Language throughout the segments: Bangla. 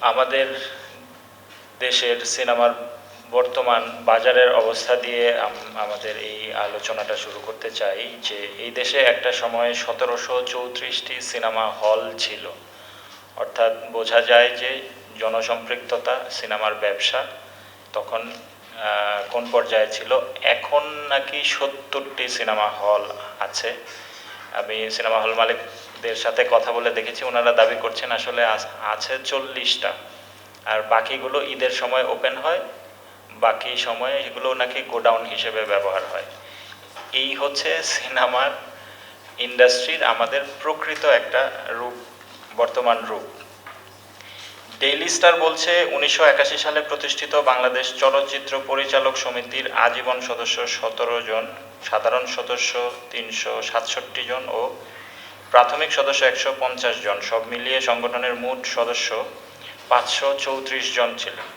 আমাদের দেশের সিনেমার বর্তমান বাজারের অবস্থা দিয়ে আমাদের এই আলোচনাটা শুরু করতে চাই যে এই দেশে একটা সময় সতেরোশো চৌত্রিশটি সিনেমা হল ছিল। অর্থাৎ বোঝা যায় যে জনসম্পৃক্ততা, সিনেমার ব্যবসা তখন কোন পর্যায়ে ছিল। এখন নাকি সত্তরটি সিনেমা হল আছে। আমি সিনেমা হল মালিকদের সাথে কথা বলে দেখেছি, ওনারা দাবি করছেন আসলে আছে চল্লিশটা। আর বাকিগুলো ঈদের সময় ওপেন হয়, বাকি সময়ে এগুলো নাকি গোডাউন হিসেবে ব্যবহার হয়। এই হচ্ছে সিনেমার ইন্ডাস্ট্রির আমাদের প্রকৃত একটা রূপ, বর্তমান রূপ। ডেইলি স্টার বলছে, উনিশশো একাশি সালে প্রতিষ্ঠিত বাংলাদেশ চলচ্চিত্র পরিচালক সমিতির আজীবন সদস্য সতেরো জন, সাধারণ সদস্য তিনশো সাতষট্টি জন ও প্রাথমিক সদস্য একশো পঞ্চাশ জন, সব মিলিয়ে সংগঠনের মোট সদস্য পাঁচশো চৌত্রিশ জন ছিলেন।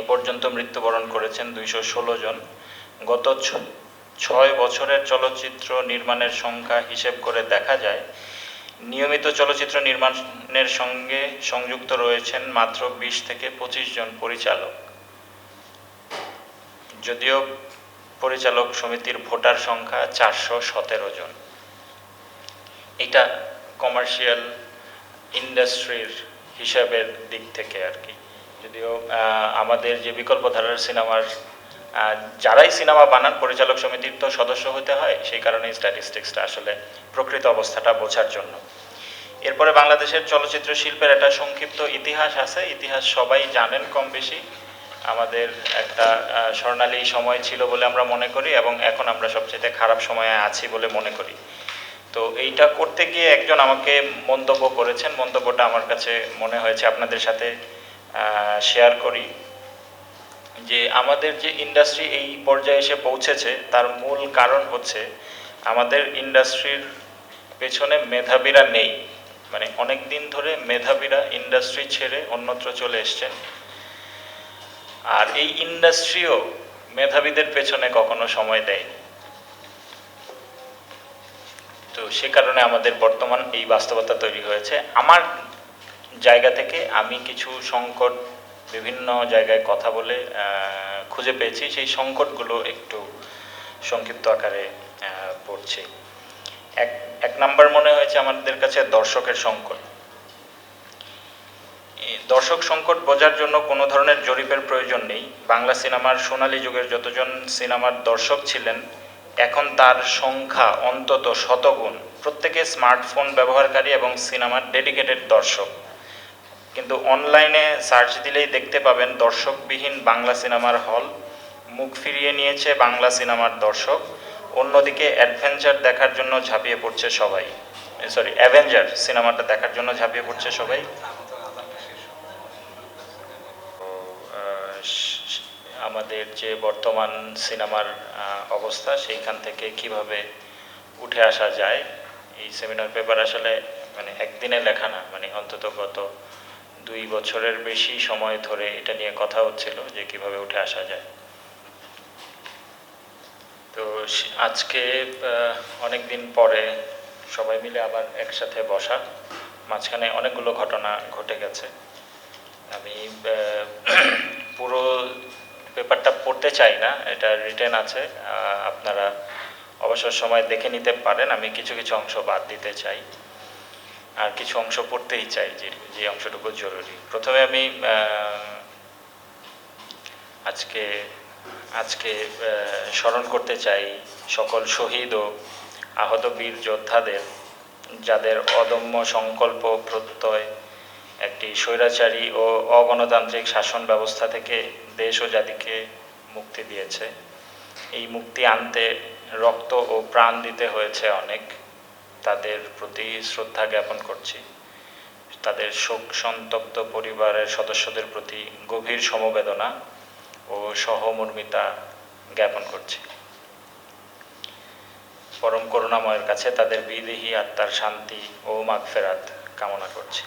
এ পর্যন্ত মৃত্যুবরণ করেছেন দুইশো ষোলো জন। গত ছয় বছরের চলচ্চিত্র নির্মাণের সংখ্যা হিসেব করে দেখা যায়, নিয়মিত চলচ্চিত্র নির্মাণের সঙ্গে সংযুক্ত রয়েছেন মাত্র বিশ থেকে পঁচিশ জন পরিচালক। যদিও পরিচালক সমিতির ভোটার সংখ্যা চারশো সতেরো জন। এটা কমার্শিয়াল ইন্ডাস্ট্রির হিসাবের দিক থেকে আর কি। যদিও আমাদের যে বিকল্প ধারার সিনেমার যারাই সিনেমা বানান, পরিচালক সমিতির তো সদস্য হতে হয়, সেই কারণে স্ট্যাটিস্টিক্সটা আসলে প্রকৃত অবস্থাটা বোঝার জন্য। এরপরে বাংলাদেশের চলচ্চিত্র শিল্পের একটা সংক্ষিপ্ত ইতিহাস আছে। ইতিহাস সবাই জানেন কম বেশি। আমাদের একটা স্বর্ণালী সময় ছিল বলে আমরা মনে করি এবং এখন আমরা সবচেয়ে খারাপ সময়ে আছি বলে মনে করি। তো এইটা করতে গিয়ে একজন আমাকে মন্তব্য করেছেন। মন্তব্যটা আমার কাছে মনে হয়েছে আপনাদের সাথে শেয়ার করি। যে আমাদের যে ইন্ডাস্ট্রি এই পর্যায়ে এসে পৌঁছেছে, তার মূল কারণ হচ্ছে আমাদের ইন্ডাস্ট্রির পেছনে মেধাবীরা নেই। মানে অনেক দিন ধরে মেধাবীরা ইন্ডাস্ট্রি ছেড়ে অন্যত্র চলে এসছেন। আর এই ইন্ডাস্ট্রিও মেধাবীদের পেছনে কখনো সময় দেয়নি। সে কারণে আমাদের বর্তমান এই বাস্তবতা তৈরি হয়েছে। আমার জায়গা থেকে আমি কিছু সংকট, বিভিন্ন জায়গায় কথা বলে খুঁজে পেয়েছি। সেই সংকটগুলো একটু সংক্ষিপ্ত আকারে পড়ছি। এক এক নাম্বার মনে হয়েছে আমাদের কাছে দর্শকের সংকট। দর্শক সংকট বোঝার জন্য কোনো ধরনের জরিপের প্রয়োজন নেই। বাংলা সিনেমার সোনালী যুগের যতজন সিনেমার দর্শক ছিলেন এখন তার সংখ্যা অন্তত শতগুণ প্রত্যেকে স্মার্টফোন ব্যবহারকারী এবং সিনেমার ডেডিকেটেড দর্শক। কিন্তু অনলাইনে সার্চ দিলেই দেখতে পাবেন দর্শকবিহীন বাংলা সিনেমার হল, মুখ ফিরিয়ে নিয়েছে বাংলা সিনেমার দর্শক, অন্যদিকে অ্যাডভেঞ্চার দেখার জন্য ঝাঁপিয়ে পড়ছে সবাই। সরি, অ্যাভেঞ্জার সিনেমাটা দেখার জন্য ঝাঁপিয়ে পড়ছে সবাই। আমাদের যে বর্তমান সিনেমার অবস্থা, সেইখান থেকে কীভাবে উঠে আসা যায়, এই সেমিনার পেপার আসলে মানে একদিনে লেখা না মানে অন্তত গত দুই বছরের বেশি সময় ধরে এটা নিয়ে কথা হচ্ছিল যে কীভাবে উঠে আসা যায়। তো আজকে অনেক দিন পরে সবাই মিলে আবার একসাথে বসা, মাঝখানে অনেকগুলো ঘটনা ঘটে গেছে। আমি পুরো পেপারটা পড়তে চাই না, এটা রিটেন আছে আপনারা অবসর সময় দেখে নিতে পারেন, আমি কিছু কিছু অংশ বাদ দিতে চাই, আর কিছু অংশ পড়তেই চাই যে যে অংশটুকু জরুরি। প্রথমে আমি আজকে আজকে স্মরণ করতে চাই সকল শহীদ ও আহত বীর যোদ্ধাদের, যাদের অদম্য সংকল্প প্রত্যয়, একটি স্বৈরাচারী ও অগণতান্ত্রিক শাসন ব্যবস্থা থেকে দেশ ও জাতিকে মুক্তি দিয়েছে। এই মুক্তি আনতে রক্ত ও প্রাণ দিতে হয়েছে অনেক। তাদের প্রতি শ্রদ্ধা জ্ঞাপন করছি। তাদের শোক সন্তপ্ত পরিবারের সদস্যদের প্রতি গভীর সমবেদনা ও সহমর্মিতা জ্ঞাপন করছি। পরম করুণাময়ের কাছে তাদের বিদেহী আত্মার শান্তি ও মাগফেরাত কামনা করছি।